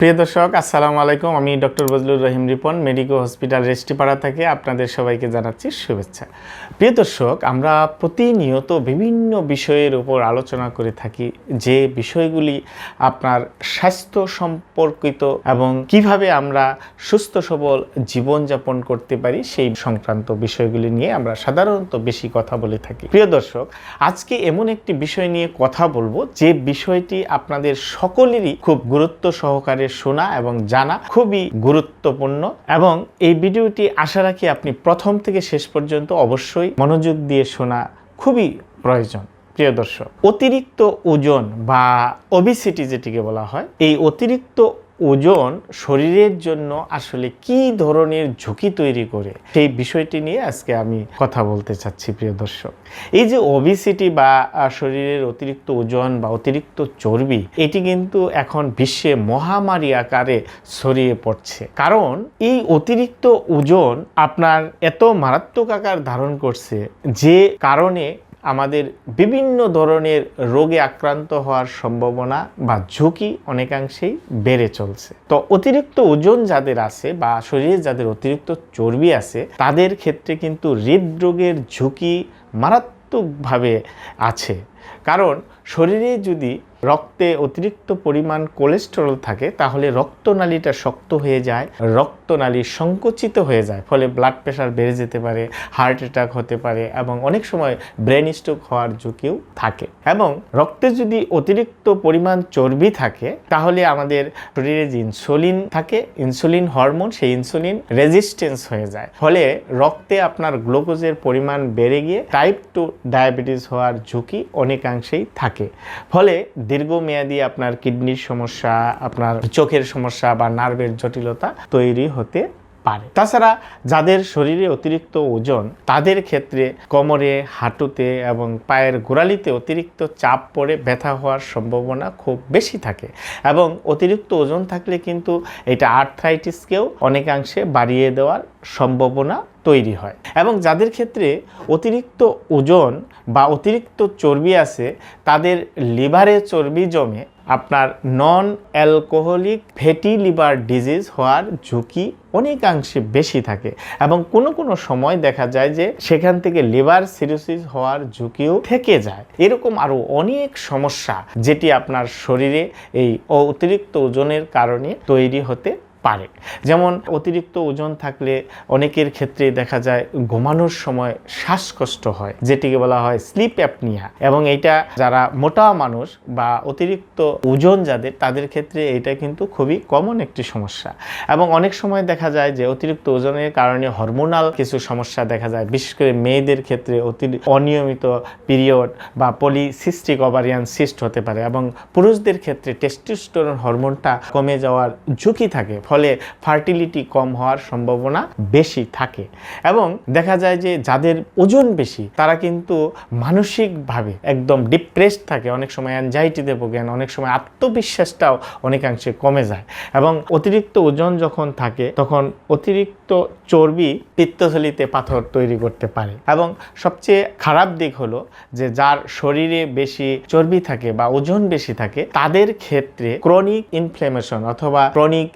প্রিয় দর্শক, আসসালামু আলাইকুম। আমি doctor Bazlur Rahim Ripon medical hospital Restipara থেকে আপনাদের সবাইকে জানাচ্ছি শুভেচ্ছা। প্রিয় দর্শক, আমরা প্রতিনিয়ত বিভিন্ন বিষয়ের উপর আলোচনা করে থাকি যে বিষয়গুলি আপনার স্বাস্থ্য সম্পর্কিত এবং কীভাবে আমরা সুস্থ সবল জীবনযাপন করতে পারি সেই সংক্রান্ত বিষয়গুলি নিয়ে আমরা সাধারণত বেশি কথা বলে থাকি। প্রিয় দর্শক, আজকে এমন একটি বিষয় নিয়ে কথা বলব যে বিষয়টি আপনাদের সকলেরই খুব গুরুত্ব সহকারে শোনা এবং জানা খুবই গুরুত্বপূর্ণ এবং এই ভিডিওটি আশা রাখি আপনি প্রথম থেকে শেষ পর্যন্ত অবশ্যই মনোযোগ দিয়ে শোনা খুবই প্রয়োজন। প্রিয় দর্শক, অতিরিক্ত ওজন বা ওবিসিটি যেটিকে বলা হয়, এই অতিরিক্ত ওজন শরীরের জন্য আসলে কি ধরনের ঝুঁকি তৈরি করে? সেই বিষয়টি নিয়ে আজকে আমি কথা বলতে চাচ্ছি, প্রিয় দর্শক। এই যে ওবিসিটি বা শরীরের অতিরিক্ত ওজন বা অতিরিক্ত চর্বি, এটি কিন্তু এখন বিশ্বে মহামারী আকারে ছড়িয়ে পড়ছে। কারণ এই অতিরিক্ত ওজন আপনার এত মারাত্মক আকার ধারণ করছে যে কারণে আমাদের বিভিন্ন ধরনের রোগে আক্রান্ত হওয়ার সম্ভাবনা বা ঝুঁকি অনেকাংশেই বেড়ে চলছে। তো অতিরিক্ত ওজন যাদের আছে বা শরীরে যাদের অতিরিক্ত চর্বি আছে, তাদের ক্ষেত্রে কিন্তু হৃদরোগের ঝুঁকি মারাত্মকভাবে আছে। কারণ শরীরে যদি রক্তে অতিরিক্ত পরিমাণ কোলেস্টেরল থাকে, তাহলে রক্তনালীটা শক্ত হয়ে যায়, রক্তনালী সংকুচিত হয়ে যায়, ফলে ব্লাড প্রেশার বেড়ে যেতে পারে হার্ট অ্যাটাক হতে পারে এবং অনেক সময় ব্রেন স্ট্রোক হওয়ার ঝুঁকিও থাকে। এবং রক্তে যদি অতিরিক্ত পরিমাণ চর্বি থাকে, তাহলে আমাদের শরীরে যে ইনসুলিন থাকে ইনসুলিন হরমোন সেই ইনসুলিন রেজিস্ট্যান্স হয়ে যায়। ফলে রক্তে আপনার গ্লুকোজের পরিমাণ বেড়ে গিয়ে টাইপ টু ডায়াবেটিস হওয়ার ঝুঁকি অনেকাংশেই থাকে। ফলে দীর্ঘমেয়াদী আপনার কিডনির সমস্যা আপনার চোখের সমস্যা বা নার্ভের জটিলতা তৈরি হতে পারে। তাছাড়া যাদের শরীরে অতিরিক্ত ওজন, তাদের ক্ষেত্রে কোমরে, হাঁটুতে এবং পায়ের গোড়ালিতে অতিরিক্ত চাপ পড়ে ব্যথা হওয়ার সম্ভাবনা খুব বেশি থাকে এবং অতিরিক্ত ওজন থাকলে কিন্তু এটা আর্থ্রাইটিসকেও অনেকাংশে বাড়িয়ে দেওয়ার সম্ভাবনা তৈরি হয়। এবং যাদের ক্ষেত্রে অতিরিক্ত ওজন বা অতিরিক্ত চর্বি আছে, তাদের লিভারে চর্বি জমে আপনার non alcoholic fatty liver disease হওয়ার ঝুঁকি অনেকাংশে বেশি থাকে এবং কোনো কোনো সময় দেখা যায় যে সেখান থেকে লিভার সিরোসিস হওয়ার ঝুঁকিও থেকে যায়। এরকম আরও অনেক সমস্যা যেটি আপনার শরীরে এই অতিরিক্ত ওজনের কারণে তৈরি হতে পারে। যেমন অতিরিক্ত ওজন থাকলে অনেকের ক্ষেত্রে দেখা যায় ঘুমানোর সময় শ্বাসকষ্ট হয়, যেটিকে বলা হয় স্লিপ অ্যাপনিয়া। এবং এটা যারা মোটা মানুষ বা অতিরিক্ত ওজন যাদের, তাদের ক্ষেত্রে এটা কিন্তু খুবই কমন একটি সমস্যা। এবং অনেক সময় দেখা যায় যে অতিরিক্ত ওজনের কারণে হরমোনাল কিছু সমস্যা দেখা যায়, বিশেষ করে মেয়েদের ক্ষেত্রে অতি অনিয়মিত পিরিয়ড বা পলিসিস্টিক ওভারিয়ান সিস্ট হতে পারে। এবং পুরুষদের ক্ষেত্রে টেস্টোস্টেরন হরমোনটা কমে যাওয়ার ঝুঁকি থাকে। ফলে ফার্টিলিটি কম হওয়ার সম্ভাবনা বেশি থাকে। এবং দেখা যায় যে যাদের ওজন বেশি, তারা কিন্তু মানসিকভাবে একদম ডিপ্রেসড থাকে। অনেক সময় অ্যাংজাইটিতে ভোগেন, অনেক সময় আত্মবিশ্বাসটাও অনেকাংশে কমে যায়। এবং অতিরিক্ত ওজন যখন থাকে, তখন অতিরিক্ত চর্বি পিত্তথলিতে পাথর তৈরি করতে পারে। এবং সবচেয়ে খারাপ দিক হলো যে যার শরীরে বেশি চর্বি থাকে বা ওজন বেশি থাকে, তাদের ক্ষেত্রে ক্রনিক ইনফ্লেমেশন অথবা ক্রনিক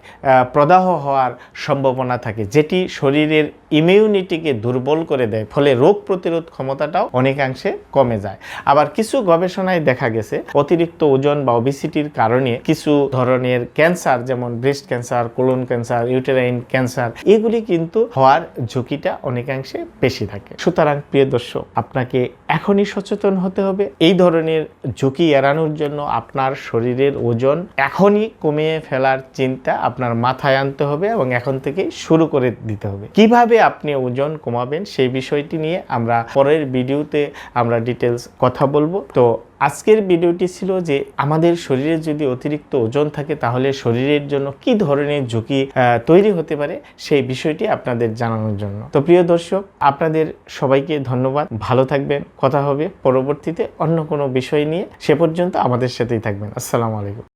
প্রদাহ হওয়ার সম্ভাবনা থাকে যেটি শরীরের ইমিউনিটিকে দুর্বল করে দেয়, ফলে রোগ প্রতিরোধ ক্ষমতাটাও অনেকাংশে কমে যায়। আবার কিছু গবেষণায় দেখা গেছে, অতিরিক্ত ওজন বা ওবিসিটির কারণে কিছু ধরনের ক্যান্সার, যেমন breast cancer colon cancer uterine cancer এগুলি কিন্তু হওয়ার ঝুঁকিটা অনেকাংশে বেশি থাকে। সুতরাং প্রিয় দর্শক, আপনাকে এখনই সচেতন হতে হবে, এই ধরনের ঝুঁকি এড়ানোর জন্য আপনার শরীরের ওজন এখনই কমিয়ে ফেলার চিন্তা আপনার মাথায় আনতে হবে এবং এখন থেকেই শুরু করে দিতে হবে। কীভাবে আপনি ওজন কমাবেন, সেই বিষয়টি নিয়ে আমরা পরের ভিডিওতে আমরা ডিটেলস কথা বলব। তো আজকের ভিডিওটি ছিল যে আমাদের শরীরে যদি অতিরিক্ত ওজন থাকে, তাহলে শরীরের জন্য কি ধরনের ঝুঁকি তৈরি হতে পারে সেই বিষয়টি আপনাদের জানানোর জন্য। তো প্রিয় দর্শক, আপনাদের সবাইকে ধন্যবাদ। ভালো থাকবেন, কথা হবে। পরবর্তীতে অন্য কোনো বিষয় নিয়ে। সে পর্যন্ত আমাদের সাথেই থাকবেন। আসসালামু আলাইকুম।